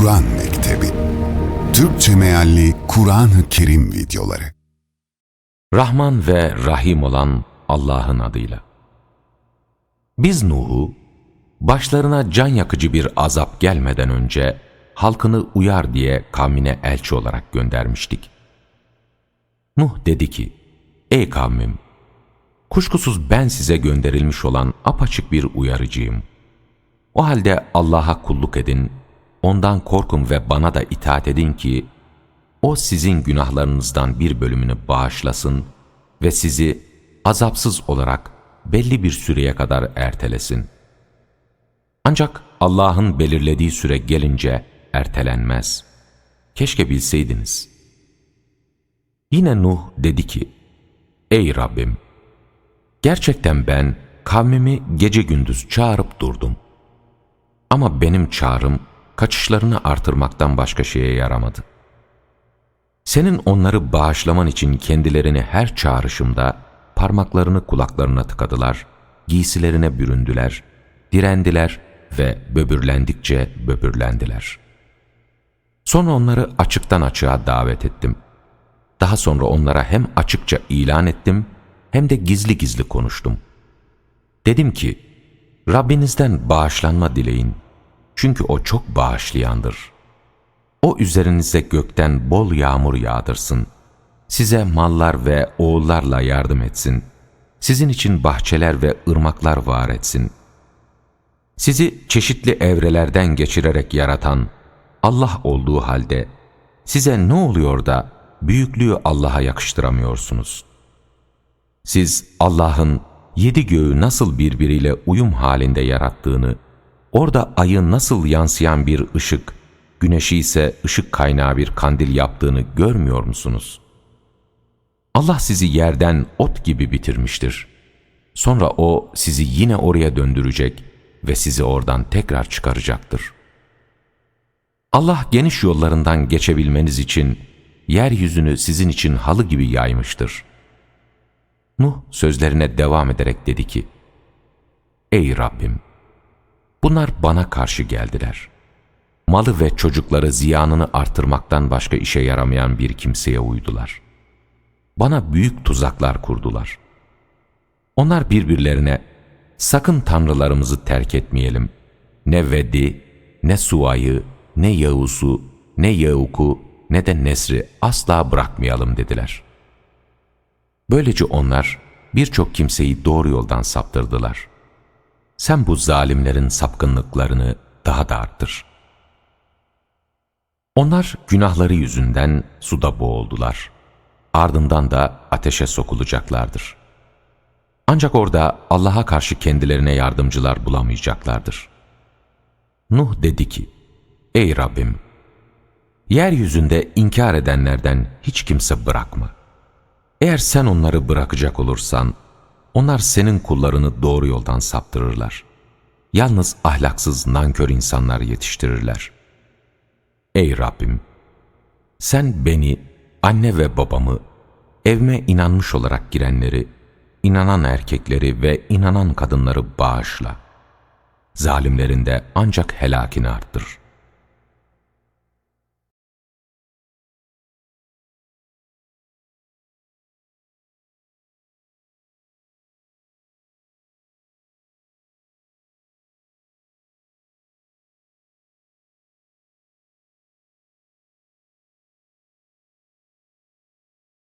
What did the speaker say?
Kur'an Mektebi Türkçe mealli Kur'an-ı Kerim videoları Rahman ve Rahim olan Allah'ın adıyla. Biz Nuh'u, başlarına can yakıcı bir azap gelmeden önce halkını uyar diye kavmine elçi olarak göndermiştik. Nuh dedi ki, Ey kavmim! Kuşkusuz ben size gönderilmiş olan apaçık bir uyarıcıyım. O halde Allah'a kulluk edin, ondan korkun ve bana da itaat edin ki, o sizin günahlarınızdan bir bölümünü bağışlasın ve sizi azapsız olarak belli bir süreye kadar ertelesin. Ancak Allah'ın belirlediği süre gelince ertelenmez. Keşke bilseydiniz. Yine Nuh dedi ki, Ey Rabbim! Gerçekten ben kavmimi gece gündüz çağırıp durdum. Ama benim çağrım kaçışlarını artırmaktan başka şeye yaramadı. Senin onları bağışlaman için kendilerini her çağrışımda parmaklarını kulaklarına tıkadılar, giysilerine büründüler, direndiler ve böbürlendikçe böbürlendiler. Sonra onları açıktan açığa davet ettim. Daha sonra onlara hem açıkça ilan ettim hem de gizli gizli konuştum. Dedim ki, Rabbinizden bağışlanma dileyin. Çünkü O çok bağışlayandır. O üzerinize gökten bol yağmur yağdırsın. Size mallar ve oğullarla yardım etsin. Sizin için bahçeler ve ırmaklar var etsin. Sizi çeşitli evrelerden geçirerek yaratan Allah olduğu halde size ne oluyor da büyüklüğü Allah'a yakıştıramıyorsunuz? Siz Allah'ın yedi göğü nasıl birbiriyle uyum halinde yarattığını, orada ayı nasıl yansıyan bir ışık, güneşi ise ışık kaynağı bir kandil yaptığını görmüyor musunuz? Allah sizi yerden ot gibi bitirmiştir. Sonra O sizi yine oraya döndürecek ve sizi oradan tekrar çıkaracaktır. Allah geniş yollarından geçebilmeniz için yeryüzünü sizin için halı gibi yaymıştır. Nuh sözlerine devam ederek dedi ki, Ey Rabbim! Bunlar bana karşı geldiler. Malı ve çocukları ziyanını artırmaktan başka işe yaramayan bir kimseye uydular. Bana büyük tuzaklar kurdular. Onlar birbirlerine, sakın tanrılarımızı terk etmeyelim. Ne Veddi, ne Suva'yı, ne Yağus'u, ne Yağuk'u, ne de Nesri asla bırakmayalım dediler. Böylece onlar birçok kimseyi doğru yoldan saptırdılar. Sen bu zalimlerin sapkınlıklarını daha da arttır. Onlar günahları yüzünden suda boğuldular. Ardından da ateşe sokulacaklardır. Ancak orada Allah'a karşı kendilerine yardımcılar bulamayacaklardır. Nuh dedi ki, Ey Rabbim! Yeryüzünde inkar edenlerden hiç kimse bırakma. Eğer sen onları bırakacak olursan, onlar senin kullarını doğru yoldan saptırırlar. Yalnız ahlaksız, nankör insanlar yetiştirirler. Ey Rabbim! Sen beni, anne ve babamı, evime inanmış olarak girenleri, inanan erkekleri ve inanan kadınları bağışla. Zalimlerin de ancak helakini arttır.''